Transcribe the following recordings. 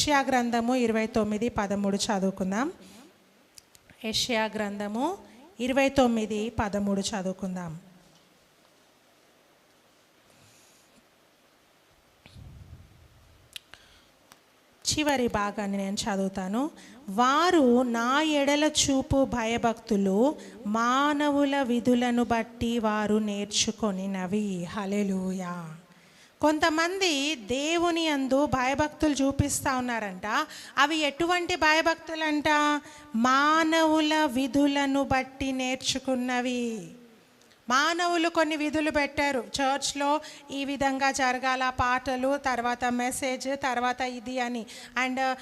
యెషయా గ్రంథము ఇరవై తొమ్మిది పదమూడు చదువుకుందాం. యెషయా గ్రంథము ఇరవై తొమ్మిది పదమూడు చదువుకుందాం. చివరి భాగాన్ని నేను చదువుతాను. వారు నా ఎడల చూపు భయభక్తులు మానవుల విధులను బట్టి వారు నేర్చుకొనినవి. హలెలూయా కొంతమంది దేవుని అందు భయభక్తులు చూపిస్తూ ఉన్నారంట. అవి ఎటువంటి భయభక్తులంట? మానవుల విధులను బట్టి నేర్చుకున్నవి. మానవులు కొన్ని విధులు పెట్టారు. చర్చ్లో ఈ విధంగా జరగాల పాటలు తర్వాత మెసేజ్ తర్వాత ఇది అని. అండ్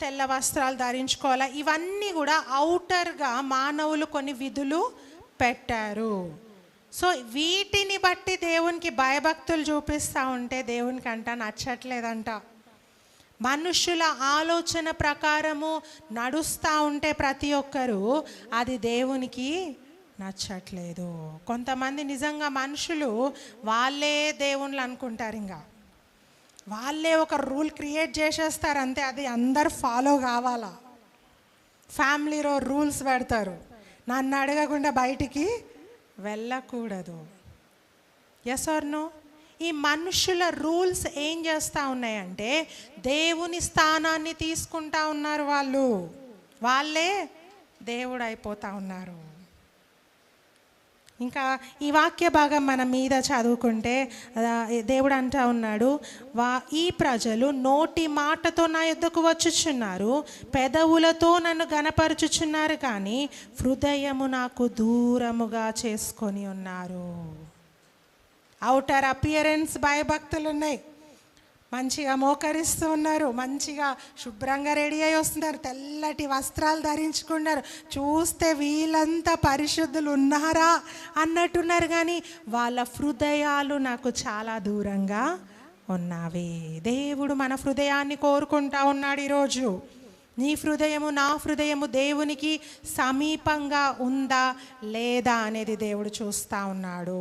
తెల్ల వస్త్రాలు ధరించుకోవాలా. ఇవన్నీ కూడా అవుటర్గా మానవులు కొన్ని విధులు పెట్టారు. సో వీటిని బట్టి దేవునికి భయభక్తులు చూపిస్తూ ఉంటే దేవునికి అంట నచ్చట్లేదంట. మనుషుల ఆలోచన ప్రకారము నడుస్తూ ఉంటే ప్రతి ఒక్కరూ అది దేవునికి నచ్చట్లేదు. కొంతమంది నిజంగా మనుషులు వాళ్ళే దేవుళ్ళు అనుకుంటారు ఇంకా వాళ్ళే ఒక రూల్ క్రియేట్ చేసేస్తారు అంతే అది అందరు ఫాలో కావాలా. ఫ్యామిలీలో రూల్స్ పెడతారు. నన్ను అడగకుండా బయటికి వెళ్ళకూడదు. ఎస్ ఆర్ నో ఈ మనుషుల రూల్స్ ఏం చేస్తూ ఉన్నాయంటే దేవుని స్థానాన్ని తీసుకుంటా ఉన్నారు వాళ్ళు. వాళ్ళే దేవుడు అయిపోతా ఉన్నారు. ఇంకా ఈ వాక్య భాగం మన మీద చదువుకుంటే దేవుడు అంటా ఉన్నాడు వా ఈ ప్రజలు నోటి మాటతో నా యుద్ధకు వచ్చుచున్నారు పెదవులతో నన్ను గనపరుచుచున్నారు కానీ హృదయము నాకు దూరముగా చేసుకొని ఉన్నారు. అవుటర్ అపియరెన్స్ భయభక్తులు ఉన్నాయి మంచిగా మోకరిస్తూ ఉన్నారు మంచిగా శుభ్రంగా రెడీ అయి వస్తున్నారు తెల్లటి వస్త్రాలు ధరించుకున్నారు. చూస్తే వీళ్ళంతా పరిశుద్ధులు ఉన్నారా అన్నట్టున్నారు కానీ వాళ్ళ హృదయాలు నాకు చాలా దూరంగా ఉన్నావే. దేవుడు మన హృదయాన్ని కోరుకుంటా ఉన్నాడు ఈరోజు. నీ హృదయము నా హృదయము దేవునికి సమీపంగా ఉందా లేదా అనేది దేవుడు చూస్తూ ఉన్నాడు.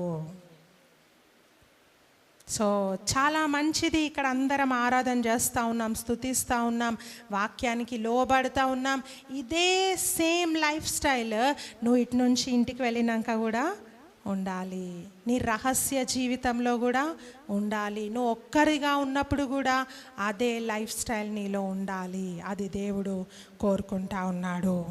సో చాలా మంచిది ఇక్కడ అందరం ఆరాధన చేస్తూ ఉన్నాం స్థుతిస్తూ ఉన్నాం వాక్యానికి లోబడుతూ ఉన్నాం. ఇదే సేమ్ లైఫ్ స్టైల్ నువ్వు ఇటు నుంచి ఇంటికి వెళ్ళినాక కూడా ఉండాలి. నీ రహస్య జీవితంలో కూడా ఉండాలి. నువ్వు ఒక్కరిగా ఉన్నప్పుడు కూడా అదే లైఫ్ స్టైల్ నీలో ఉండాలి. అది దేవుడు కోరుకుంటా ఉన్నాడు.